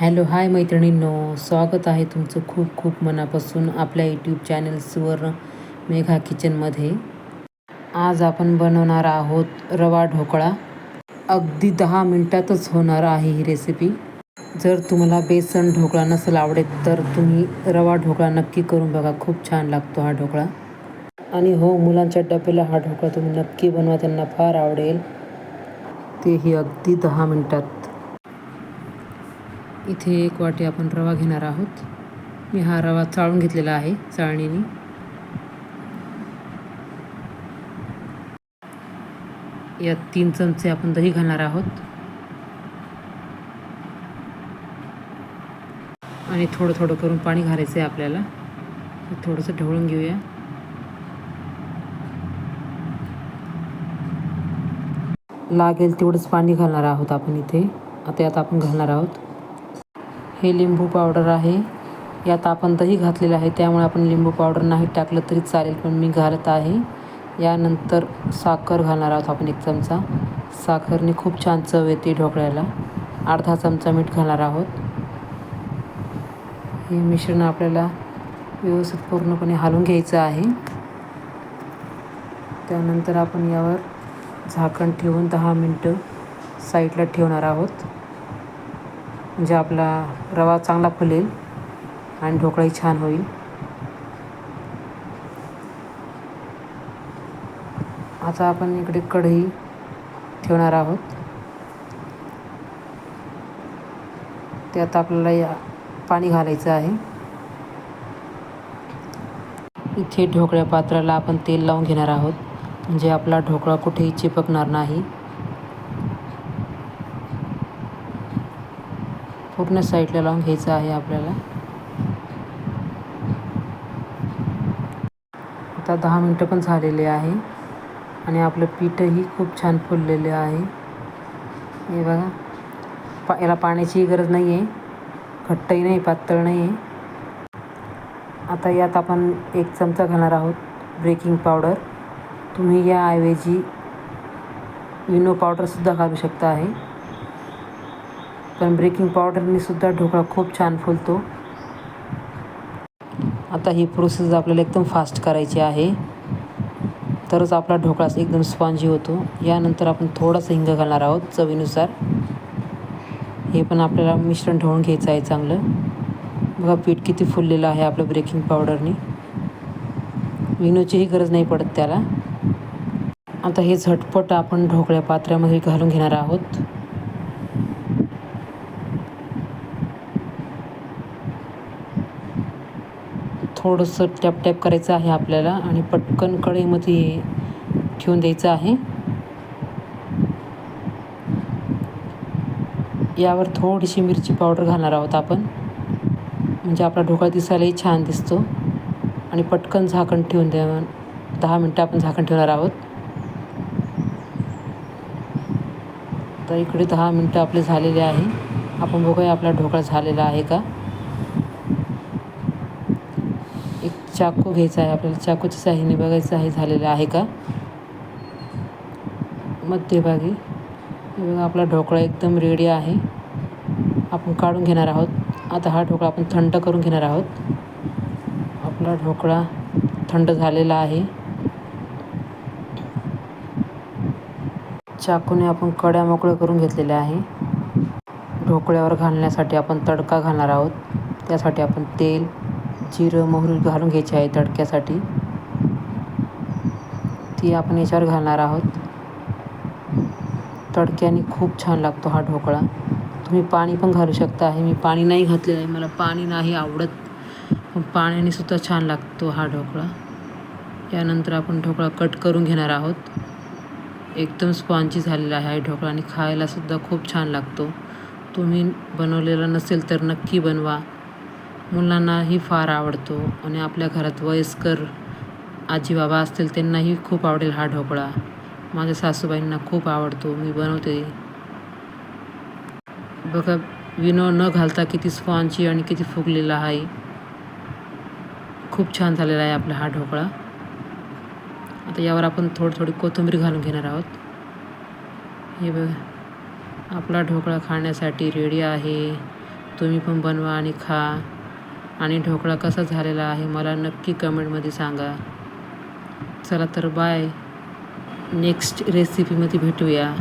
Hello hi मैत्रिणींनो. स्वागत आहे तुमचं खूप खूप मनापासून आपल्या यूट्यूब चॅनल्सवर मेघा किचनमध्ये आज आपण बनवणार आहोत रवा ढोकळा. अगदी दहा मिनटातच होणार आहे ही रेसिपी जर तुम्हाला बेसन ढोकळा नसेल आवडेल तर तुम्ही रवा ढोकळा नक्की करून बघा. खूप छान लागतो हा ढोकळा. आणि हो मुलांच्या डब्याला हा ढोकळा तुम्ही नक्की बनवा त्यांना फार आवडेल. तेही अगदी दहा मिनटात. इथे एक वाटी आपण रवा घेणार आहोत. मी हा रवा चाळून घेतलेला आहे चाळणीने. यात तीन चमचे आपण दही घालणार आहोत. आणि थोडं थोडं करून पाणी घालायचं आहे आपल्याला थोडंसं ढवळून घेऊया. लागेल तेवढंच पाणी घालणार आहोत आपण इथे. आता यात आपण घालणार आहोत हे लिंबू पावडर आहे. यात आपण दही घातलेलं आहे. त्यामुळे आपण लिंबू पावडर नाही टाकलं तरी चालेल पण मी घालत आहे. यानंतर साखर घालणार आहोत आपण एक चमचा. साखरने खूप छान चव येते ढोकळ्याला. अर्धा चमचा मीठ घालणार आहोत. हे मिश्रण आपल्याला व्यवस्थित पूर्णपणे हलवून घ्यायचं आहे. त्यानंतर आपण यावर झाकण ठेवून दहा मिनटं साईडला ठेवणार आहोत. म्हणजे आपला रवा चांगला फुलेल आणि ढोकळाही छान होईल. आता आपण इकडे कढई ठेवणार आहोत. त्यात आपल्याला या पाणी घालायचं आहे. इथे ढोकळ्या पात्राला आपण तेल लावून घेणार आहोत. म्हणजे आपला ढोकळा कुठेही चिपकणार नाही. पूर्ण साईडला लावून घ्यायचं आहे आपल्याला. आता दहा मिनटं पण झालेले आहे आणि आपलं पीठही खूप छान फुललेलं आहे. हे बघा पा याला पाण्याचीही गरज नाही आहे घट्टही नाही पातळ नाही आहे आता यात आपण एक चमचा घालणार आहोत ब्रेकिंग पावडर तुम्ही याऐवजी विनो पावडरसुद्धा घालू शकता आहे. पण ब्रेकिंग पावडरनेसुद्धा ढोकळा खूप छान फुलतो. आता ही प्रोसेस आपल्याला एकदम फास्ट करायची आहे. तरच आपला ढोकळा एकदम स्पॉन्जी होतो. यानंतर आपण थोडासा हिंग घालणार आहोत चवीनुसार. हे पण आपल्याला मिश्रण ढवळून घ्यायचं आहे चांगलं. बघा पीठ किती फुललेलं आहे आपलं ब्रेकिंग पावडरने विनोचीही गरज नाही पडत त्याला. आता हे झटपट आपण ढोकळ्या पात्र्यामध्ये घालून घेणार आहोत. थोडंसं टॅप टॅप करायचं आहे आपल्याला आणि पटकन कढईमध्ये ठेवून द्यायचं आहे. यावर थोडीशी मिरची पावडर घालणार आहोत आपण. म्हणजे आपला ढोकळा दिसायलाही छान दिसतो. आणि पटकन झाकण ठेवून द्या. दहा मिनटं आपण झाकण ठेवणार आहोत. तर इकडे दहा मिनटं आपले झालेले आहे. आपण बघूया आपला ढोकळा झालेला आहे का एक चाकू घ्यायचा आहे आपल्याला. चाकूच्या साह्याने बघायचं आहे झालेलं आहे का? मध्यभागी. बघा आपला ढोकळा एकदम रेडी आहे. आपण काढून घेणार आहोत. आता हा ढोकळा आपण थंड करून घेणार आहोत. आपला ढोकळा थंड झालेला आहे. चाकूने आपण कड्या मोकळ्या करून घेतलेल्या आहे. ढोकळ्यावर घालण्यासाठी आपण तडका घालणार आहोत. त्यासाठी आपण तेल जिरं मोहरी घालून घ्यायची आहे तडक्यासाठी. ती आपण याच्यावर घालणार आहोत. तडक्याने खूप छान लागतो हा ढोकळा. तुम्ही पाणी पण घालू शकता. आहे मी पाणी नाही घातलेलं आहे. मला पाणी नाही आवडत. पण पाण्याने सुद्धा छान लागतो हा ढोकळा. यानंतर आपण ढोकळा कट करून घेणार आहोत. एकदम स्पॉन्जी झालेला आहे ढोकळा आणि खायलासुद्धा खूप छान लागतो. तुम्ही बनवलेला नसेल तर नक्की बनवा. मुलांनाही फार आवडतो आणि आपल्या घरात वयस्कर आजी बाबा असतील त्यांनाही खूप आवडेल हा ढोकळा. माझ्या सासूबाईंना खूप आवडतो मी बनवते. बघा विनो न घालता किती स्पॉन्ची आणि किती फुगलेला आहे खूप छान झालेला आहे आपला हा ढोकळा. आता यावर आपण थोडी थोडी कोथिंबीर घालून घेणार आहोत. हे बघा आपला ढोकळा खाण्यासाठी रेडी आहे. तुम्ही पण बनवा आणि खा. आणि ढोकळा कसा झालेला आहे मला नक्की कमेंटमध्ये सांगा. चला तर बाय नेक्स्ट रेसिपीमध्ये भेटूया.